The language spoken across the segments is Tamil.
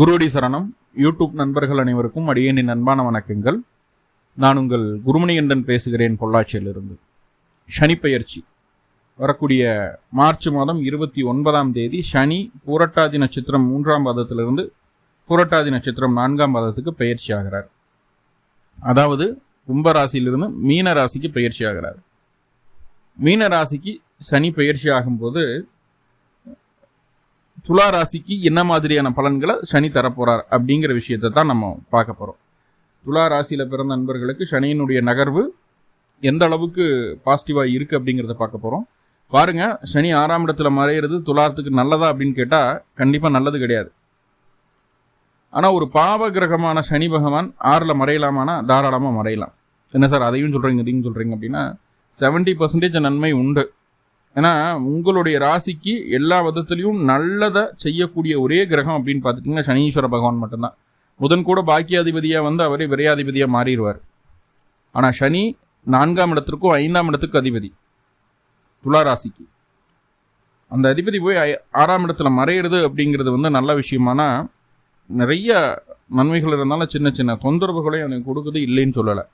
குருடி சரணம். யூடியூப் நண்பர்கள் அனைவருக்கும் அடியேனின் அன்பான வணக்கங்கள். நான் உங்கள் குருமணிகண்டன் பேசுகிறேன் பொள்ளாச்சியிலிருந்து. சனிப்பெயர்ச்சி. வரக்கூடிய மார்ச் மாதம் இருபத்தி ஒன்பதாம் தேதி சனி பூரட்டாதி நட்சத்திரம் மூன்றாம் பாதத்திலிருந்து பூரட்டாதி நட்சத்திரம் நான்காம் பாதத்துக்கு பயிற்சி ஆகிறார். அதாவது கும்பராசியிலிருந்து மீன ராசிக்கு பயிற்சி ஆகிறார். மீன ராசிக்கு சனி பயிற்சி ஆகும்போது துலா ராசிக்கு என்ன மாதிரியான பலன்களை சனி தரப்போகிறார் அப்படிங்கிற விஷயத்தை தான் நம்ம பார்க்க போகிறோம் துலா ராசியில் பிறந்த நண்பர்களுக்கு சனியினுடைய நகர்வு எந்த அளவுக்கு பாசிட்டிவாக இருக்குது அப்படிங்கிறத பார்க்க போகிறோம் பாருங்கள் சனி ஆறாம் இடத்துல மறையிறது துலாரத்துக்கு நல்லதா அப்படின்னு கேட்டால் கண்டிப்பாக நல்லது கிடையாது. ஆனால் ஒரு பாவ கிரகமான சனி பகவான் ஆறில் மறையலாமானா தாராளமாக மறையலாம். என்ன சார் அதையும் சொல்கிறீங்க இதையும் சொல்கிறீங்க அப்படின்னா செவன்ட்டி பர்சன்டேஜ் நன்மை உண்டு. ஏன்னா உங்களுடைய ராசிக்கு எல்லா விதத்துலையும் நல்லதை செய்யக்கூடிய ஒரே கிரகம் அப்படின்னு பார்த்துட்டிங்கன்னா சனீஸ்வர பகவான் மட்டும்தான். புதன் கூட பாக்கியாதிபதியாக வந்து அவரே விரையாதிபதியாக மாறிடுவார். ஆனால் சனி நான்காம் இடத்திற்கும் ஐந்தாம் இடத்துக்கும் அதிபதி. துலா ராசிக்கு. அந்த அதிபதி போய் ஆறாம் இடத்துல மறையிறது அப்படிங்கிறது வந்து நல்ல விஷயமானா நிறைய நன்மைகள் இருந்தாலும் சின்ன சின்ன தொந்தரவுகளையும் எனக்கு கொடுக்குது இல்லைன்னு சொல்லலை.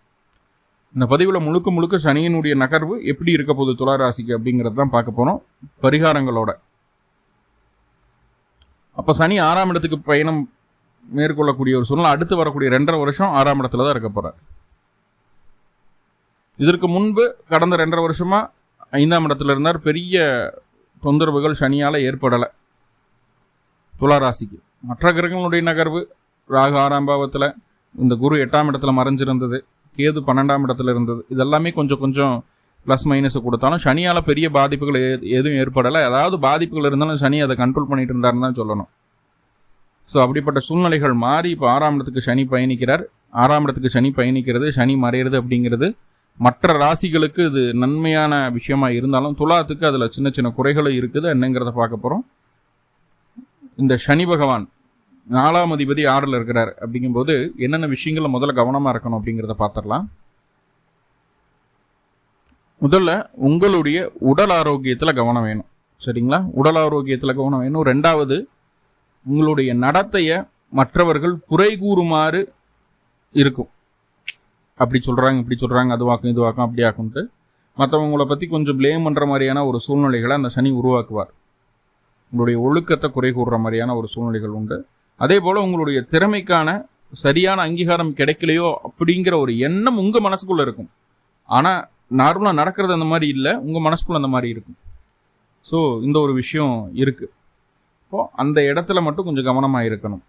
இந்த பதிவில் முழுக்க முழுக்க சனியினுடைய நகர்வு எப்படி இருக்க போகுது துளாராசிக்கு அப்படிங்கிறது தான் பார்க்க போகிறோம் பரிகாரங்களோட. அப்போ சனி ஆறாம் இடத்துக்கு பயணம் மேற்கொள்ளக்கூடிய ஒரு சூழ்நிலை அடுத்து வரக்கூடிய ரெண்டரை வருஷம் ஆறாம் இடத்துல தான் இருக்க போகிறார் இதற்கு முன்பு கடந்த ரெண்டரை வருஷமாக ஐந்தாம் இடத்துல இருந்தார். பெரிய தொந்தரவுகள் சனியால் ஏற்படலை. துலா ராசிக்கு மற்ற கிரகங்களுடைய நகர்வு ராகு ஆறாம் பாவத்தில் இந்த குரு எட்டாம் இடத்துல மறைஞ்சிருந்தது. கேது பன்னெண்டாம் இடத்துல இருந்தது. இதெல்லாமே கொஞ்சம் கொஞ்சம் ப்ளஸ் மைனஸ் கொடுத்தாலும் சனியால் பெரிய பாதிப்புகள் எதுவும் ஏற்படலை. ஏதாவது பாதிப்புகள் இருந்தாலும் சனி அதை கண்ட்ரோல் பண்ணிட்டு இருந்தாருன்னு தான் சொல்லணும். ஸோ அப்படிப்பட்ட சூழ்நிலைகள் மாறி இப்போ ஆறாம் இடத்துக்கு சனி பயணிக்கிறார். ஆறாம் இடத்துக்கு சனி பயணிக்கிறது சனி மறையிறது அப்படிங்கிறது மற்ற ராசிகளுக்கு இது நன்மையான விஷயமா இருந்தாலும் துலாத்துக்கு அதில் சின்ன சின்ன குறைகளும் இருக்குது. என்னங்கிறத பார்க்க போகிறோம் இந்த சனி பகவான் நாலாம் அதிபதி ஆறில் இருக்கிறார். அப்படிங்கும்போது என்னென்ன விஷயங்களை முதல்ல கவனமாக இருக்கணும் அப்படிங்கிறத பார்த்துடலாம். முதல்ல உங்களுடைய உடல் ஆரோக்கியத்தில் கவனம் வேணும். சரிங்களா? உடல் ஆரோக்கியத்தில் கவனம் வேணும். ரெண்டாவது உங்களுடைய நடத்தையை மற்றவர்கள் குறை கூறுமாறு இருக்கும். அப்படி சொல்கிறாங்க இப்படி சொல்கிறாங்க அதுவாக்கும் இதுவாக்கும் அப்படி ஆக்கும்ட்டு மற்றவங்களை பற்றி கொஞ்சம் ப்ளேம் பண்ணுற மாதிரியான ஒரு சூழ்நிலைகளை அந்த சனி உருவாக்குவார். உங்களுடைய ஒழுக்கத்தை குறை கூறுற மாதிரியான ஒரு சூழ்நிலைகள் உண்டு. அதே போல் உங்களுடைய திறமைக்கான சரியான அங்கீகாரம் கிடைக்கலையோ அப்படிங்கிற ஒரு எண்ணம் உங்கள் மனசுக்குள்ளே இருக்கும். ஆனால் நார்மலாக நடக்கிறது அந்த மாதிரி இல்லை உங்கள் மனசுக்குள்ளே அந்த மாதிரி இருக்கும். ஸோ இந்த ஒரு விஷயம் இருக்குது இப்போது அந்த இடத்துல மட்டும் கொஞ்சம் கவனமாக இருக்கணும்.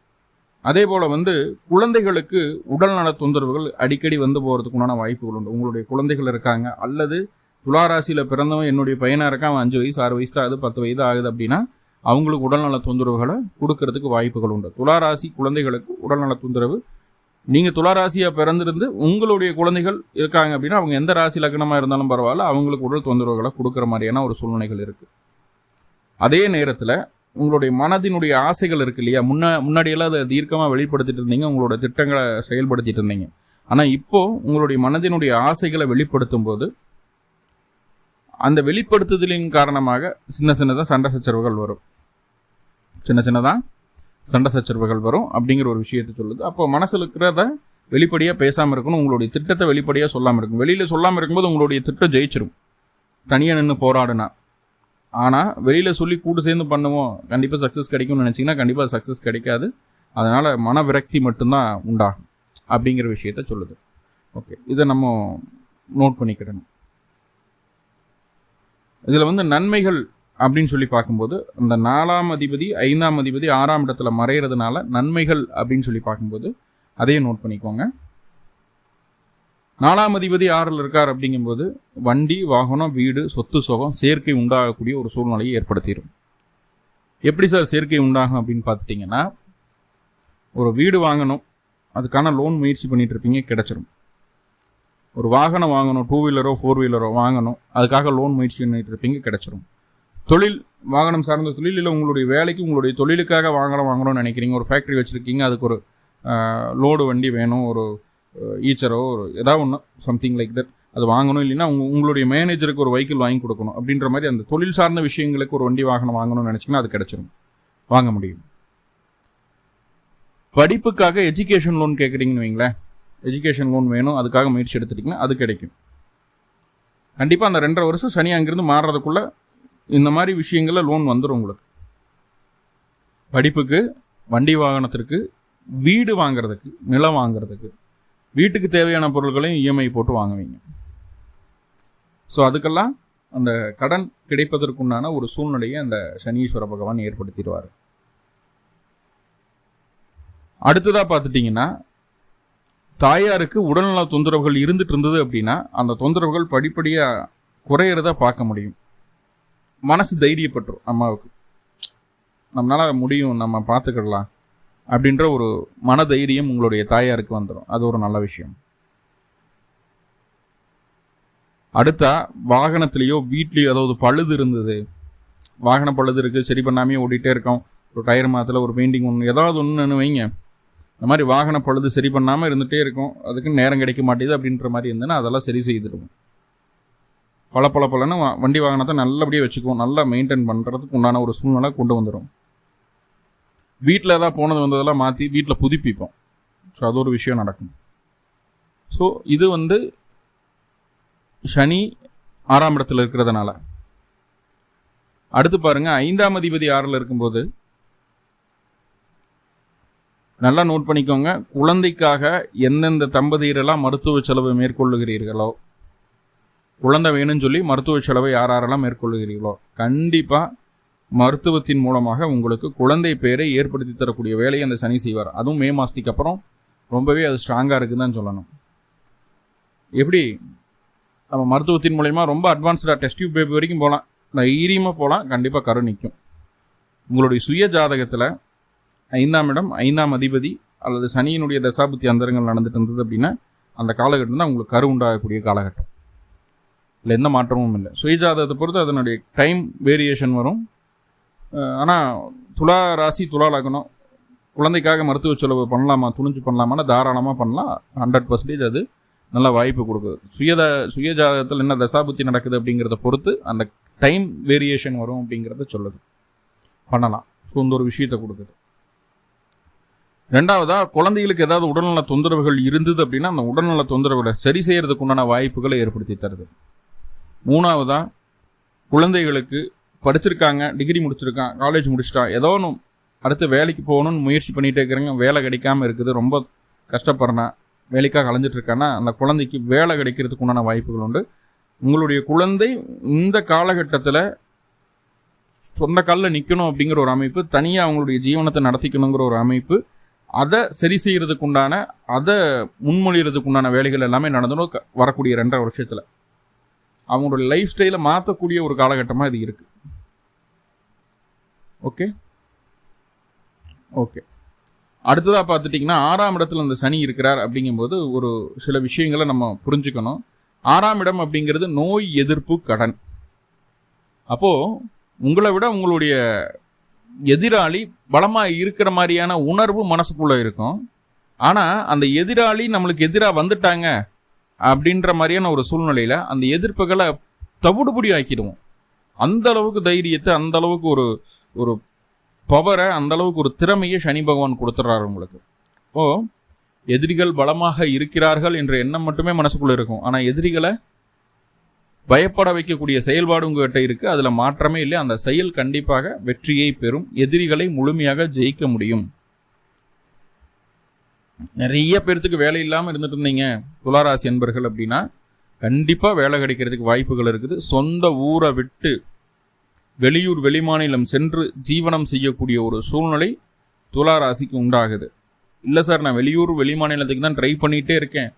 அதே போல் வந்து குழந்தைகளுக்கு உடல்நல தொந்தரவுகள் அடிக்கடி வந்து போகிறதுக்குண்டான வாய்ப்புகள் உண்டு. உங்களுடைய குழந்தைகள் இருக்காங்க அல்லது துளாராசியில் பிறந்தவன் என்னுடைய பையனாக இருக்கான் அவன் அஞ்சு வயசு ஆறு வயசு ஆகுது பத்து வயது ஆகுது அப்படின்னா அவங்களுக்கு உடல்நல தொந்தரவுகளை கொடுக்கறதுக்கு வாய்ப்புகள் உண்டு. துளாராசி குழந்தைகளுக்கு உடல்நல தொந்தரவு. நீங்கள் துளாராசியாக பிறந்திருந்து உங்களுடைய குழந்தைகள் இருக்காங்க அப்படின்னா அவங்க எந்த ராசி லக்னமாக இருந்தாலும் பரவாயில்ல அவங்களுக்கு உடல் தொந்தரவுகளை கொடுக்குற மாதிரியான ஒரு சூழ்நிலைகள் இருக்குது அதே நேரத்தில் உங்களுடைய மனதினுடைய ஆசைகள் இருக்கு இல்லையா? முன்ன முன்னாடியெல்லாம் அதை தீர்க்கமாக வெளிப்படுத்திட்டு இருந்தீங்க உங்களோட திட்டங்களை செயல்படுத்திட்டு இருந்தீங்க. ஆனால் இப்போது உங்களுடைய மனதினுடைய ஆசைகளை வெளிப்படுத்தும் போது அந்த வெளிப்படுத்துதலின் காரணமாக சின்ன சின்னதாக சண்டை சச்சரவுகள் வரும். சின்ன சின்னதாக சண்டை சச்சரவுகள் வரும் அப்படிங்கிற ஒரு விஷயத்தை சொல்லுது. அப்போ மனசில் இருக்கிறத வெளிப்படையாக பேசாமல் இருக்கணும். உங்களுடைய திட்டத்தை வெளிப்படையாக சொல்லாமல் இருக்கும் வெளியில் சொல்லாமல் இருக்கும்போது உங்களுடைய திட்டம் ஜெயிச்சிடும் தனியாக நின்று போராடுனா. ஆனால் வெளியில் சொல்லி கூட்டு சேர்ந்து பண்ணுவோம். கண்டிப்பாக சக்ஸஸ் கிடைக்கும்னு நினச்சிங்கன்னா கண்டிப்பாக சக்ஸஸ் கிடைக்காது. அதனால் மன விரக்தி மட்டும்தான் உண்டாகும் அப்படிங்கிற விஷயத்த சொல்லுது. ஓகே. இதை நம்ம நோட் பண்ணிக்கிடணும். இதில் வந்து நன்மைகள் அப்படின்னு சொல்லி பார்க்கும்போது அந்த நாலாம் அதிபதி ஐந்தாம் அதிபதி ஆறாம் இடத்துல மறைகிறதுனால நன்மைகள் அப்படின்னு சொல்லி பார்க்கும்போது அதையும் நோட் பண்ணிக்கோங்க. நாலாம் அதிபதி ஆறில் இருக்கார் அப்படிங்கும்போது வண்டி வாகனம் வீடு சொத்து சுகம் சேர்க்கை உண்டாகக்கூடிய ஒரு சூழ்நிலையை ஏற்படுத்திடும் எப்படி சார் சேர்க்கை உண்டாகும் அப்படின்னு பார்த்துட்டிங்கன்னா ஒரு வீடு வாங்கணும் அதுக்கான லோன் முயற்சி பண்ணிட்டு இருப்பீங்க கிடைச்சிரும். ஒரு வாகனம் வாங்கணும் டூ வீலரோ ஃபோர் வீலரோ வாங்கணும் அதுக்காக லோன் முயற்சி பண்ணிட்டு இருப்பீங்க கிடச்சிரும். தொழில் வாகனம் சார்ந்த தொழில் இல்லை உங்களுடைய வேலைக்கு உங்களுடைய தொழிலுக்காக வாங்கணும் வாங்கணும்னு நினைக்கிறீங்க ஒரு ஃபேக்ட்ரி வச்சுருக்கீங்க அதுக்கு ஒரு லோடு வண்டி வேணும் ஒரு ஈச்சரோ ஒரு ஏதாவது ஒன்று சம்திங் லைக் தட் அது வாங்கணும். இல்லைன்னா உங்க உங்களுடைய மேனேஜருக்கு ஒரு வெஹிக்கிள் வாங்கி கொடுக்கணும். அப்படின்ற மாதிரி அந்த தொழில் சார்ந்த விஷயங்களுக்கு ஒரு வண்டி வாகனம் வாங்கணும்னு நினச்சிங்கன்னா அது கிடச்சிரும். வாங்க முடியும். படிப்புக்காக எஜுகேஷன் லோன் கேட்குறீங்கன்னு வைங்களேன். எஜுகேஷன் லோன் வேணும் அதுக்காக முயற்சி எடுத்துட்டிங்கன்னா அது கிடைக்கும். கண்டிப்பாக அந்த ரெண்டரை வருஷம் சனி அங்கேருந்து மாறுறதுக்குள்ளே இந்த மாதிரி விஷயங்களில் லோன் வந்துடும் உங்களுக்கு. படிப்புக்கு வண்டி வாகனத்திற்கு வீடு வாங்குறதுக்கு நிலம் வாங்குறதுக்கு வீட்டுக்கு தேவையான பொருட்களையும் இஎம்ஐ போட்டு வாங்குவீங்க. ஸோ அதுக்கெல்லாம் அந்த கடன் கிடைப்பதற்குண்டான ஒரு சூழ்நிலையை அந்த சனீஸ்வர பகவான் ஏற்படுத்திடுவார். அடுத்ததாக பார்த்துட்டிங்கன்னா தாயாருக்கு உடல்நல தொந்தரவுகள் இருந்துட்டு இருந்தது அப்படின்னா அந்த தொந்தரவுகள் படிப்படியாக குறையிறத பார்க்க முடியும். மனசு தைரியப்பட்டுரும் அம்மாவுக்கு. நம்மளால் முடியும் நம்ம பார்த்துக்கிடலாம் அப்படின்ற ஒரு மன தைரியம் உங்களுடைய தாயாருக்கு வந்துடும் அது ஒரு நல்ல விஷயம். அடுத்தா வாகனத்துலேயோ வீட்லேயோ ஏதாவது பழுது இருந்தது. வாகன பழுது இருக்குது சரி பண்ணாமே ஓடிட்டே இருக்கோம். ஒரு டயர் மாத்தில் ஒரு பெயிண்டிங் ஒன்று ஏதாவது ஒன்று வைங்க. இந்த மாதிரி வாகன பழுது சரி பண்ணாமல் இருந்துகிட்டே இருக்கும். அதுக்கு நேரம் கிடைக்க மாட்டேது அப்படின்ற மாதிரி இருந்ததுன்னா அதெல்லாம் சரி செய்துடுவோம். பல பல பலன்னு வண்டி வாகனத்தை நல்லபடியாக வச்சுக்குவோம். நல்லா மெயின்டைன் பண்ணுறதுக்கு உண்டான ஒரு சூழ்நிலை கொண்டு வந்துடும் வீட்டில் ஏதாவது போனது வந்ததெல்லாம் மாற்றி வீட்டில் புதுப்பிப்போம். ஸோ அது ஒரு விஷயம் நடக்கும். ஸோ இது வந்து சனி ஆறாம் இடத்துல இருக்கிறதுனால. அடுத்து பாருங்கள் ஐந்தாம் அதிபதி ஆறில் இருக்கும்போது நல்லா நோட் பண்ணிக்கோங்க. குழந்தைக்காக எந்தெந்த தம்பதியரெல்லாம் மருத்துவ செலவு மேற்கொள்ளுகிறீர்களோ குழந்தை வேணும்னு சொல்லி மருத்துவ செலவை யார் யாரெல்லாம் மேற்கொள்கிறீர்களோ கண்டிப்பாக மருத்துவத்தின் மூலமாக உங்களுக்கு குழந்தை பேரை ஏற்படுத்தி தரக்கூடிய வேலையை அந்த சனி செய்வார். அதுவும் மே மாதத்துக்கு அப்புறம். ரொம்பவே அது ஸ்ட்ராங்காக இருக்குதுன்னு சொல்லணும். எப்படி? நம்ம மருத்துவத்தின் மூலயமா ரொம்ப அட்வான்ஸ்டாக டெஸ்ட் டியூப் பேபி வரைக்கும் போகலாம் தைரியமாக போகலாம் கண்டிப்பாக கரு நிற்கும் உங்களுடைய சுய ஜாதகத்தில் ஐந்தாம் இடம் ஐந்தாம் அதிபதி அல்லது சனியினுடைய தசாபுத்தி அந்தரங்கள் நடந்துட்டு இருந்தது அப்படின்னா அந்த காலகட்டம் தான் உங்களுக்கு கரு உண்டாகக்கூடிய காலகட்டம். இல்லை எந்த மாற்றமும் இல்லை. சுயஜாதத்தை பொறுத்து அதனுடைய டைம் வேரியேஷன் வரும். ஆனால் துலா ராசி துலா லக்னம் குழந்தைக்காக மருத்துவ செலவு பண்ணலாமா துணிஞ்சு பண்ணலாமான்னு தாராளமாக பண்ணலாம். ஹண்ட்ரட் பர்சன்டேஜ் அது நல்ல வாய்ப்பு கொடுக்குது. சுயத சுயஜாதகத்தில் என்ன தசாபுத்தி நடக்குது அப்படிங்கிறத பொறுத்து அந்த டைம் வேரியேஷன் வரும் அப்படிங்கிறத சொல்லுது. பண்ணலாம். ஸோ இந்த ஒரு விஷயத்தை கொடுக்குது. ரெண்டாவதாக குழந்தைகளுக்கு ஏதாவது உடல்நல தொந்தரவுகள் இருந்தது அப்படின்னா அந்த உடல்நல தொந்தரவுகளை சரி செய்கிறதுக்கு உண்டான வாய்ப்புகளை ஏற்படுத்தி தருது. மூணாவதாக குழந்தைகளுக்கு படிச்சிருக்காங்க டிகிரி முடிச்சிருக்கான் காலேஜ் முடிச்சிட்டான் ஏதோ ஒன்று அடுத்து வேலைக்கு போகணும்னு முயற்சி பண்ணிகிட்டே இருக்கிறாங்க. வேலை கிடைக்காம இருக்குது ரொம்ப கஷ்டப்படுறேன் வேலைக்காக கலைஞ்சிட்டு இருக்கான்னா அந்த குழந்தைக்கு வேலை கிடைக்கிறதுக்கு உண்டான வாய்ப்புகள் உண்டு. உங்களுடைய குழந்தை இந்த காலகட்டத்தில் சொந்த காலில் நிற்கணும் அப்படிங்கிற ஒரு அமைப்பு தனியாக அவங்களுடைய ஜீவனத்தை நடத்திக்கணுங்கிற ஒரு அமைப்பு அதை சரி செய்கிறதுக்கு உண்டான அதை முன்மொழிகிறதுக்குண்டான வேலைகள் எல்லாமே நடந்துடும் வரக்கூடிய ரெண்டரை வருஷத்தில். அவங்களோட லைஃப் ஸ்டைலை மாற்றக்கூடிய ஒரு காலகட்டமாக இது இருக்குது ஓகே ஓகே அடுத்ததாக பார்த்துட்டிங்கன்னா ஆறாம் இடத்துல அந்த சனி இருக்கிறார் அப்படிங்கும்போது ஒரு சில விஷயங்களை நம்ம புரிஞ்சுக்கணும். ஆறாம் இடம் அப்படிங்கிறது நோய் எதிர்ப்பு கடன். அப்போது உங்களை விட உங்களுடைய எதிராளி பலமாக இருக்கிற மாதிரியான உணர்வு மனசுக்குள்ளே இருக்கும். ஆனால் அந்த எதிராளி நம்மளுக்கு எதிராக வந்துட்டாங்க அப்படின்ற மாதிரியான ஒரு சூழ்நிலையில் அந்த எதிர்ப்புகளை தவிடுபடி ஆக்கிடுவோம். அந்த அளவுக்கு தைரியத்தை அந்த அளவுக்கு ஒரு ஒரு பவரை அந்த அளவுக்கு ஒரு திறமையை சனி பகவான் கொடுத்துட்றாரு உங்களுக்கு. ஓ எதிரிகள் பலமாக இருக்கிறார்கள் என்ற எண்ணம் மட்டுமே மனசுக்குள்ளே இருக்கும். ஆனால் எதிரிகளை பயப்பட வைக்கக்கூடிய செயல்பாடு உங்ககிட்ட இருக்குது அதில் மாற்றமே இல்லை. அந்த செயல் கண்டிப்பாக வெற்றியை பெறும். எதிரிகளை முழுமையாக ஜெயிக்க முடியும். நிறைய பேர்த்துக்கு வேலை இல்லாமல் இருந்துட்டு இருந்தீங்க துளாராசி என்பர்கள் அப்படின்னா கண்டிப்பாக வேலை கிடைக்கிறதுக்கு வாய்ப்புகள் இருக்குது. சொந்த ஊரை விட்டு வெளியூர் வெளிமாநிலம் சென்று ஜீவனம் செய்யக்கூடிய ஒரு சூழ்நிலை துளாராசிக்கு உண்டாகுது. இல்லை சார் நான் வெளியூர் வெளிமாநிலத்துக்கு தான் ட்ரை பண்ணிகிட்டே இருக்கேன்.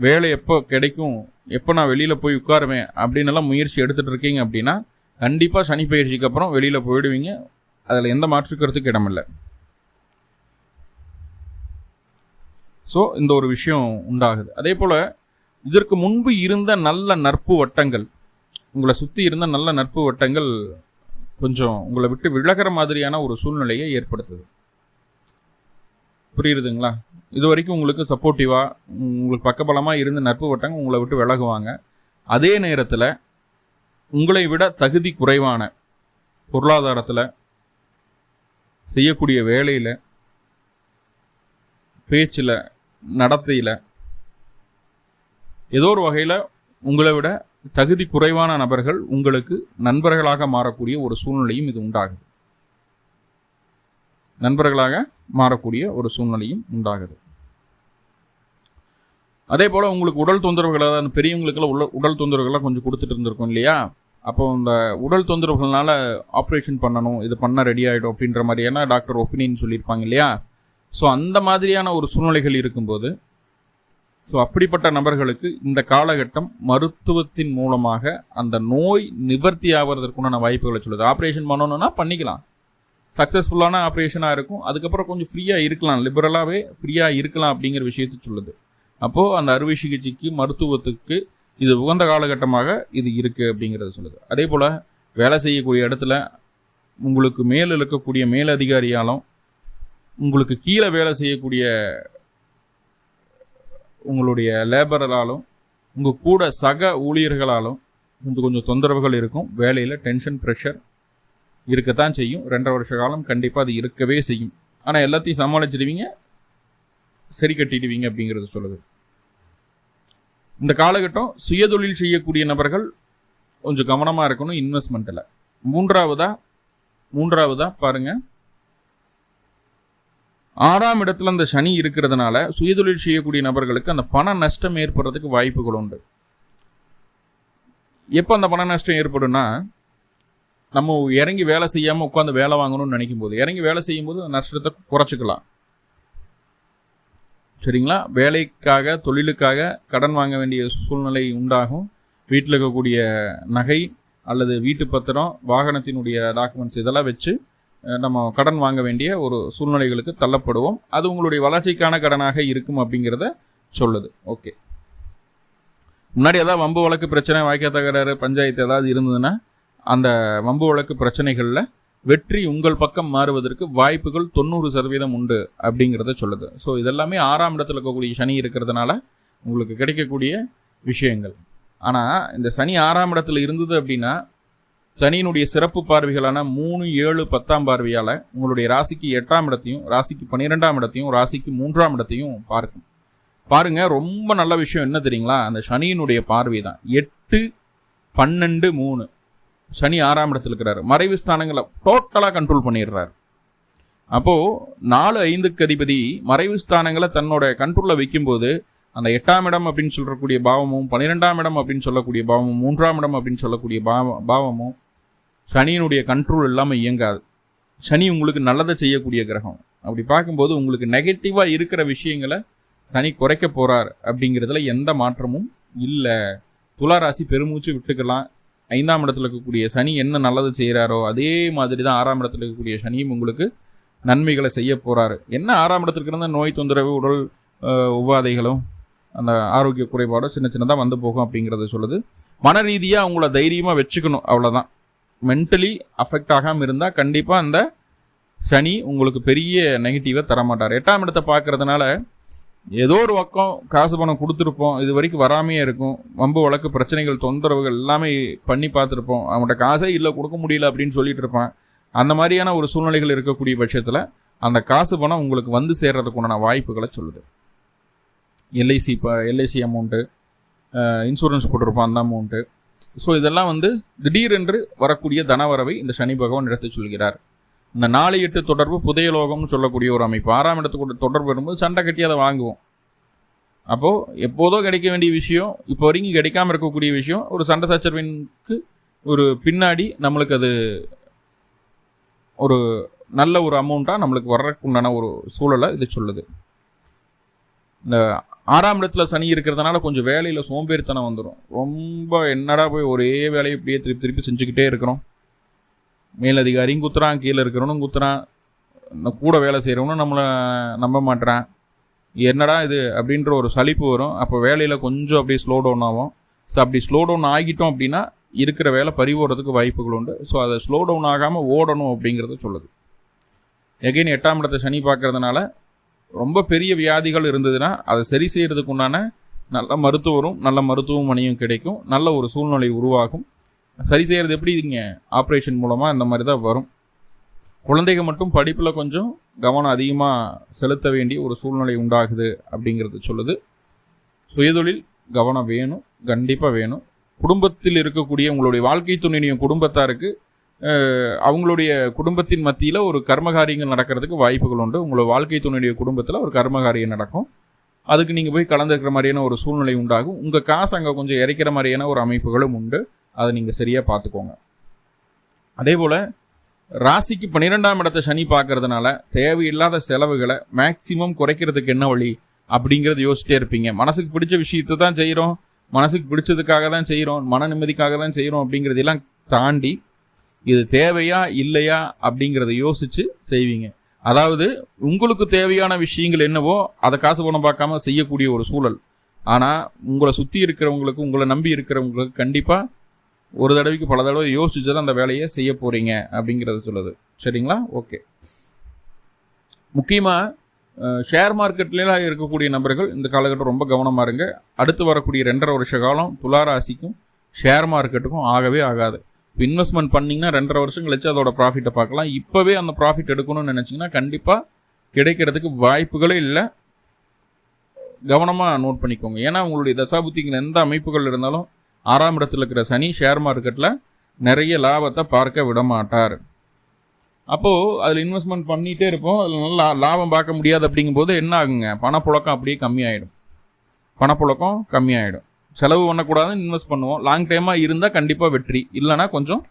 வேலை எப்போ கிடைக்கும்? எப்போ நான் வெளியில் போய் உட்காருவேன்? அப்படின்னு எல்லாம் முயற்சி எடுத்துகிட்டு இருக்கீங்க அப்படின்னா கண்டிப்பாக சனி பயிற்சிக்கு அப்புறம் வெளியில் போயிடுவீங்க. அதில் எந்த மாற்றுக்கிறதுக்கு இடமில்லை. ஸோ இந்த ஒரு விஷயம் உண்டாகுது. அதே போல் இதற்கு முன்பு இருந்த நல்ல நட்பு வட்டங்கள் உங்களை சுற்றி இருந்த நல்ல நட்பு வட்டங்கள் கொஞ்சம் உங்களை விட்டு விலகிற மாதிரியான ஒரு சூழ்நிலையை ஏற்படுத்துது. புரியுதுங்களா? இது வரைக்கும் உங்களுக்கு சப்போர்ட்டிவாக உங்களுக்கு பக்கபலமாக இருந்த நட்பு வட்டங்கள் உங்களை விட்டு விலகுவாங்க. அதே நேரத்தில் உங்களை விட தகுதி குறைவான பொருளாதாரத்தில் செய்யக்கூடிய வேலையில் பேச்சில் நடத்தையில் ஏதோ ஒரு வகையில் உங்களை விட தகுதி குறைவான நபர்கள் உங்களுக்கு நண்பர்களாக மாறக்கூடிய ஒரு சூழ்நிலையும் இது உண்டாகுது. நண்பர்களாக மாறக்கூடிய ஒரு சூழ்நிலையும் உண்டாகுது. அதே போல் உங்களுக்கு உடல் தொந்தரவுகள் அதாவது பெரியவங்களுக்கெல்லாம் உள்ள உடல் தொந்தரவுகள்லாம் கொஞ்சம் கொடுத்துட்டு இருந்திருக்கும் இல்லையா? அப்போ இந்த உடல் தொந்தரவுகள்னால ஆப்ரேஷன் பண்ணணும் இது பண்ண ரெடி ஆகிடும் அப்படின்ற மாதிரியான டாக்டர் ஒப்பீனியன் சொல்லியிருப்பாங்க இல்லையா? ஸோ அந்த மாதிரியான ஒரு சூழ்நிலைகள் இருக்கும்போது ஸோ அப்படிப்பட்ட நபர்களுக்கு இந்த காலகட்டம் மருத்துவத்தின் மூலமாக அந்த நோய் நிவர்த்தி ஆகிறதுக்குண்டான வாய்ப்புகளை சொல்லுது. ஆப்ரேஷன் பண்ணணுன்னா பண்ணிக்கலாம். சக்ஸஸ்ஃபுல்லான ஆப்ரேஷனாக இருக்கும். அதுக்கப்புறம் கொஞ்சம் ஃப்ரீயாக இருக்கலாம். லிபரலாகவே ஃப்ரீயாக இருக்கலாம் அப்படிங்கிற விஷயத்தை சொல்லுது. அப்போது அந்த அறுவை சிகிச்சைக்கு மருத்துவத்துக்கு இது உகந்த காலகட்டமாக இது இருக்குது அப்படிங்கிறத சொல்லுது. அதே போல் வேலை செய்யக்கூடிய இடத்துல உங்களுக்கு மேல் இருக்கக்கூடிய மேலதிகாரியாலும் உங்களுக்கு கீழே வேலை செய்யக்கூடிய உங்களுடைய லேபராலும் உங்கள் கூட சக ஊழியர்களாலும் கொஞ்சம் கொஞ்சம் தொந்தரவுகள் இருக்கும். வேலையில் டென்ஷன் ப்ரெஷர் இருக்கத்தான் செய்யும். ரெண்டரை வருஷ காலம் கண்டிப்பாக அது இருக்கவே செய்யும். ஆனால் எல்லாத்தையும் சமாளிச்சிடுவீங்க சரி கட்டிடுவீங்க அப்படிங்கிறது சொல்லுது. இந்த காலகட்டம் சுயதொழில் செய்யக்கூடிய நபர்கள் கொஞ்சம் கவனமாக இருக்கணும் இன்வெஸ்ட்மெண்ட்டில் மூன்றாவதாக மூன்றாவதாக பாருங்கள் ஆறாம் இடத்துல அந்த சனி இருக்கிறதுனால சுயதொழில் செய்யக்கூடிய நபர்களுக்கு அந்த பண நஷ்டம் ஏற்படுறதுக்கு வாய்ப்புகள் உண்டு. எப்போ அந்த பண நஷ்டம் ஏற்படும்னா நம்ம இறங்கி வேலை செய்யாமல் உட்காந்து வேலை வாங்கணும்னு நினைக்கும் போது இறங்கி வேலை செய்யும் போது அந்த நஷ்டத்தை குறைச்சிக்கலாம். சரிங்களா? வேலைக்காக தொழிலுக்காக கடன் வாங்க வேண்டிய சூழ்நிலை உண்டாகும். வீட்டில் இருக்கக்கூடிய நகை அல்லது வீட்டு பத்திரம் வாகனத்தினுடைய டாக்குமெண்ட்ஸ் இதெல்லாம் வச்சு நம்ம கடன் வாங்க வேண்டிய ஒரு சூழ்நிலைகளுக்கு தள்ளப்படுவோம். அது உங்களுடைய வளர்ச்சிக்கான கடனாக இருக்கும் அப்படிங்கிறத சொல்லுது. ஓகே. முன்னாடி ஏதாவது வம்பு வழக்கு பிரச்சனை வாய்க்க தகராறு பஞ்சாயத்து ஏதாவது இருந்ததுன்னா அந்த வம்பு வழக்கு பிரச்சனைகளில் வெற்றி உங்கள் பக்கம் மாறுவதற்கு வாய்ப்புகள் தொண்ணூறு சதவீதம் உண்டு அப்படிங்கிறத சொல்லுது. ஸோ இதெல்லாமே ஆறாம் இடத்துல இருக்கக்கூடிய சனி இருக்கிறதுனால உங்களுக்கு கிடைக்கக்கூடிய விஷயங்கள். ஆனால் இந்த சனி ஆறாம் இடத்துல இருந்தது அப்படின்னா சனியினுடைய சிறப்பு பார்வைகளான மூணு ஏழு பத்தாம் பார்வையால் உங்களுடைய ராசிக்கு எட்டாம் இடத்தையும் ராசிக்கு பன்னிரெண்டாம் இடத்தையும் ராசிக்கு மூன்றாம் இடத்தையும் பார்க்கும். பாருங்க ரொம்ப நல்ல விஷயம் என்ன தெரியுங்களா? அந்த சனியினுடைய பார்வை தான். எட்டு பன்னெண்டு மூணு. சனி ஆறாம் இடத்துல இருக்கிறாரு. மறைவு ஸ்தானங்களை டோட்டலாக கண்ட்ரோல் பண்ணிடுறாரு. அப்போது நாலு ஐந்துக்கு அதிபதி மறைவு ஸ்தானங்களை தன்னோட கண்ட்ரோலில் வைக்கும்போது அந்த எட்டாம் இடம் அப்படின்னு சொல்லக்கூடிய பாவமும் பன்னிரெண்டாம் இடம் அப்படின்னு சொல்லக்கூடிய பாவமும் மூன்றாம் இடம் அப்படின்னு சொல்லக்கூடிய பாவ பாவமும் சனியினுடைய கண்ட்ரோல் இல்லாமல் இயங்காது. சனி உங்களுக்கு நல்லதை செய்யக்கூடிய கிரகம். அப்படி பார்க்கும்போது உங்களுக்கு நெகட்டிவாக இருக்கிற விஷயங்களை சனி குறைக்க போகிறார் அப்படிங்கிறதுல எந்த மாற்றமும் இல்லை. துளாராசி பெருமூச்சு விட்டுக்கலாம். ஐந்தாம் இடத்துல இருக்கக்கூடிய சனி என்ன நல்லது செய்கிறாரோ அதே மாதிரி தான் ஆறாம் இடத்துல இருக்கக்கூடிய சனியும் உங்களுக்கு நன்மைகளை செய்ய போகிறாரு என்ன ஆறாம் இடத்துக்கு இருந்தால் நோய் தொந்தரவு உடல் உபாதைகளும் அந்த ஆரோக்கிய குறைபாடும் சின்ன சின்னதாக வந்து போகும் அப்படிங்கிறத சொல்லுது. மன ரீதியாக அவங்கள தைரியமாக வச்சுக்கணும் அவ்வளோதான் மென்டலி அஃபெக்ட் ஆகாமல் இருந்தால் கண்டிப்பாக அந்த சனி உங்களுக்கு பெரிய நெகட்டிவை தரமாட்டார். எட்டாம் இடத்தை பார்க்குறதுனால ஏதோ ஒரு பக்கம் காசு பணம் கொடுத்துருப்போம் இது வரைக்கும் வராமையே இருக்கும். வம்பு வழக்கு பிரச்சனைகள் தொந்தரவுகள் எல்லாமே பண்ணி பார்த்துருப்போம். அவங்கள்ட்ட காசே இல்லை கொடுக்க முடியல அப்படின்னு சொல்லிட்டு இருப்பான். அந்த மாதிரியான ஒரு சூழ்நிலைகள் இருக்கக்கூடிய பட்சத்தில் அந்த காசு பணம் உங்களுக்கு வந்து சேர்றதுக்குண்டான வாய்ப்புகளை சொல்லுது. எல்ஐசி இப்போ எல்ஐசி அமௌண்ட்டு இன்சூரன்ஸ் போட்டிருப்போம் அந்த அமௌண்ட்டு ஸோ இதெல்லாம் வந்து திடீரென்று வரக்கூடிய தனவரவை இந்த சனி பகவான் எடுத்து சொல்கிறார். இந்த நாலு எட்டு தொடர்பு புதையலோகம்னு சொல்லக்கூடிய ஒரு அமைப்பு. ஆறாம் இடத்துக்கு தொடர்பு வரும்போது சண்டை கட்டி அதை வாங்குவோம். அப்போது எப்போதோ கிடைக்க வேண்டிய விஷயம் இப்போ வரைக்கும் கிடைக்காம இருக்கக்கூடிய விஷயம் ஒரு சண்டை சச்சரவினுக்கு ஒரு பின்னாடி நம்மளுக்கு அது ஒரு நல்ல ஒரு அமௌண்ட்டாக நம்மளுக்கு வர்றதுக்கு உண்டான ஒரு சூழலை இது சொல்லுது. இந்த ஆறாம் இடத்துல சனி இருக்கிறதுனால கொஞ்சம் வேலையில் சோம்பேறித்தனம் வந்துடும் ரொம்ப என்னடா போய் ஒரே வேலையை இப்படியே திருப்பி திருப்பி செஞ்சுக்கிட்டே இருக்கிறோம். மேலதிகாரியும் குத்துறான் கீழே இருக்கிறவனும் குத்துறான். கூட வேலை செய்கிறவனும் நம்மளை நம்ப மாட்டேறான் என்னடா இது அப்படின்ற ஒரு சலிப்பு வரும். அப்போ வேலையில் கொஞ்சம் அப்படியே ஸ்லோ டவுன் ஆகும். ஸோ அப்படி ஸ்லோ டவுன் ஆகிட்டோம் அப்படின்னா இருக்கிற வேலை பறிவோடுறதுக்கு வாய்ப்புகள் உண்டு. ஸோ அதை ஸ்லோ டவுன் ஆகாமல் ஓடணும் அப்படிங்கிறத சொல்லுது. எகைன் எட்டாம் இடத்தை சனி பார்க்கறதுனால ரொம்ப பெரிய வியாதிகள் இருந்ததுன்னா அதை சரி செய்கிறதுக்கு உண்டான நல்ல மருத்துவரும் நல்ல மருத்துவமனையும் கிடைக்கும். நல்ல ஒரு சூழ்நிலை உருவாகும். சரி செய்கிறது எப்படி இங்கே? ஆப்ரேஷன் மூலமாக இந்த மாதிரி தான் வரும். குழந்தைங்க மட்டும் படிப்பில் கொஞ்சம் கவனம் அதிகமாக செலுத்த வேண்டிய ஒரு சூழ்நிலை உண்டாகுது அப்படிங்கிறது சொல்லுது. சுயதொழில் கவனம் வேணும் கண்டிப்பாக வேணும். குடும்பத்தில் இருக்கக்கூடிய உங்களுடைய வாழ்க்கை துணையும் குடும்பத்தாருக்கு அவங்களுடைய குடும்பத்தின் மத்தியில் ஒரு கர்மகாரியங்கள் நடக்கிறதுக்கு வாய்ப்புகள் உண்டு. உங்களோட வாழ்க்கை துணையுடைய குடும்பத்தில் ஒரு கர்மகாரியம் நடக்கும். அதுக்கு நீங்கள் போய் கலந்துருக்கிற மாதிரியான ஒரு சூழ்நிலை உண்டாகும். உங்கள் காசு அங்கே கொஞ்சம் இறைக்கிற மாதிரியான ஒரு அமைப்புகளும் உண்டு. அதை நீங்கள் சரியாக பார்த்துக்கோங்க. அதே போல் ராசிக்கு பன்னிரெண்டாம் இடத்தை சனி பார்க்கறதுனால தேவையில்லாத செலவுகளை மேக்சிமம் குறைக்கிறதுக்கு என்ன வழி அப்படிங்கிறத யோசிச்சிட்டே இருப்பீங்க. மனசுக்கு பிடிச்ச விஷயத்தை தான் செய்கிறோம் மனசுக்கு பிடிச்சதுக்காக தான் செய்கிறோம் மன நிம்மதிக்காக தான் செய்கிறோம் அப்படிங்கிறதெல்லாம் தாண்டி இது தேவையா இல்லையா அப்படிங்கிறத யோசிச்சு செய்வீங்க. அதாவது உங்களுக்கு தேவையான விஷயங்கள் என்னவோ அதை காசு பணம் பார்க்காம செய்யக்கூடிய ஒரு சூழல். ஆனால் உங்களை சுற்றி இருக்கிறவங்களுக்கு உங்களை நம்பி இருக்கிறவங்களுக்கு கண்டிப்பாக ஒரு தடவைக்கு பல தடவை யோசிச்சு தான் அந்த வேலையை செய்ய போகிறீங்க அப்படிங்கிறத சொல்லுது. சரிங்களா? ஓகே. முக்கியமாக ஷேர் மார்க்கெட்லாம் இருக்கக்கூடிய நபர்கள் இந்த காலகட்டம் ரொம்ப கவனமாக இருங்க. அடுத்து வரக்கூடிய ரெண்டரை வருஷ காலம் துளாராசிக்கும் ஷேர் மார்க்கெட்டுக்கும் ஆகவே ஆகாது. இப்போ இன்வெஸ்ட்மெண்ட் பண்ணிங்கன்னா ரெண்டரை வருஷம் கழிச்சு அதோட ப்ராஃபிட்டை பார்க்கலாம். இப்போவே அந்த ப்ராஃபிட் எடுக்கணும்னு நினச்சிங்கன்னா கண்டிப்பாக கிடைக்கிறதுக்கு வாய்ப்புகளே இல்லை. கவனமாக நோட் பண்ணிக்கோங்க. ஏன்னா உங்களுடைய தசாபுத்திகள் எந்த அமைப்புகள் இருந்தாலும் ஆறாம் இடத்துல இருக்கிற சனி ஷேர் மார்க்கெட்டில் நிறைய லாபத்தை பார்க்க விட மாட்டார் அப்போது அதில் இன்வெஸ்ட்மெண்ட் பண்ணிகிட்டே இருப்போம். அதில் நல்லா லாபம் பார்க்க முடியாது அப்படிங்கும்போது என்ன ஆகுங்க? பணப்புழக்கம் அப்படியே கம்மியாயிடும். பணப்புழக்கம் கம்மியாயிடும். செலவு பண்ணக்கூடாதுன்னு இன்வெஸ்ட் பண்ணுவோம். லாங் டைமாக இருந்தால் கண்டிப்பாக வெற்றி. இல்லைன்னா கொஞ்சம்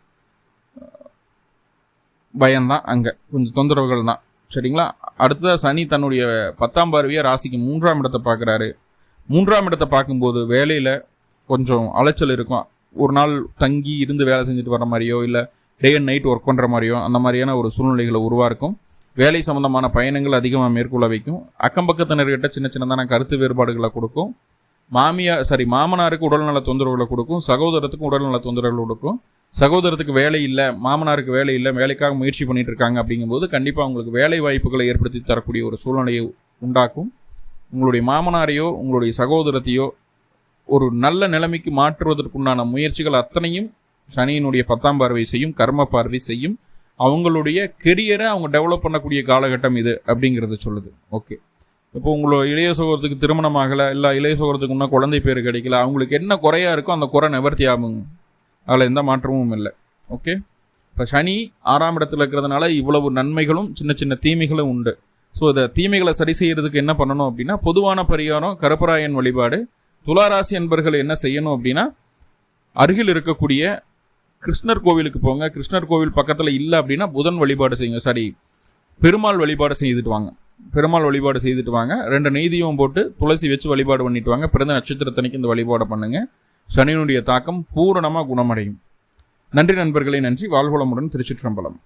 பயம்தான் அங்கே. கொஞ்சம் தொந்தரவுகள் தான். சரிங்களா? அடுத்ததாக சனி தன்னுடைய பத்தாம் பார்வையை ராசிக்கு மூன்றாம் இடத்தை பார்க்குறாரு. மூன்றாம் இடத்தை பார்க்கும்போது வேலையில் கொஞ்சம் அலைச்சல் இருக்கும். ஒரு நாள் தங்கி இருந்து வேலை செஞ்சுட்டு வர மாதிரியோ இல்லை டே அண்ட் நைட் ஒர்க் பண்ணுற மாதிரியோ அந்த மாதிரியான ஒரு சூழ்நிலைகளை உருவாக்கும். வேலை சம்மந்தமான பயணங்கள் அதிகமாக மேற்கொள்ள வைக்கும். அக்கம் பக்கத்தினர்கிட்ட சின்ன சின்னதான கருத்து வேறுபாடுகளை கொடுக்கும். மாமியார் சாரி மாமனாருக்கு உடல்நல தொந்தரவுகளை கொடுக்கும் சகோதரத்துக்கும் உடல்நல தொந்தரவுகள் கொடுக்கும். சகோதரத்துக்கு வேலை இல்லை மாமனாருக்கு வேலை இல்லை வேலைக்காக முயற்சி பண்ணிட்டு இருக்காங்க அப்படிங்கும்போது கண்டிப்பாக உங்களுக்கு வேலை வாய்ப்புகளை ஏற்படுத்தி தரக்கூடிய ஒரு சூழ்நிலையை உண்டாக்கும். உங்களுடைய மாமனாரையோ உங்களுடைய சகோதரத்தையோ ஒரு நல்ல நிலைமைக்கு மாற்றுவதற்குண்டான முயற்சிகள் அத்தனையும் சனியினுடைய பத்தாம் பார்வை செய்யும் கர்ம பார்வை செய்யும். அவங்களுடைய கெரியரை அவங்க டெவலப் பண்ணக்கூடிய காலகட்டம் இது அப்படிங்கிறத சொல்லுது. ஓகே இப்போ உங்களோட இளைய சகோதரத்துக்கு திருமணம் ஆகலை இல்லை இளைய சகோதரத்துக்கு இன்னும் குழந்தை பேர் கிடைக்கல அவங்களுக்கு என்ன குறையாக இருக்கோ அந்த குறை நிவர்த்தி ஆகுங்க அதில் எந்த மாற்றமும் இல்லை. ஓகே இப்போ சனி ஆறாம் இடத்துல இருக்கிறதுனால இவ்வளவு நன்மைகளும் சின்ன சின்ன தீமைகளும் உண்டு. ஸோ இதை தீமைகளை சரி செய்கிறதுக்கு என்ன பண்ணணும் அப்படின்னா பொதுவான பரிகாரம் கருப்பராயன் வழிபாடு துளாராசி என்பர்கள் என்ன செய்யணும் அப்படின்னா அருகில் இருக்கக்கூடிய கிருஷ்ணர் கோவிலுக்கு போங்க. கிருஷ்ணர் கோவில் பக்கத்தில் இல்லை அப்படின்னா புதன் வழிபாடு செய்யுங்க. சாரி பெருமாள் வழிபாடு செய்துட்டு வாங்க. பெருமாள் வழிபாடு செய்துட்டு வாங்க. ரெண்டு நெய்தியும் போட்டு துளசி வச்சு வழிபாடு பண்ணிட்டு வாங்க. பிறந்த நட்சத்திரத்தனைக்கு இந்த வழிபாடு பண்ணுங்க. சனியினுடைய தாக்கம் பூரணமாக குணமடையும். நன்றி நண்பர்களே நன்றி. வாழ்வளமுடன் திருச்சிற்றம்பலம்.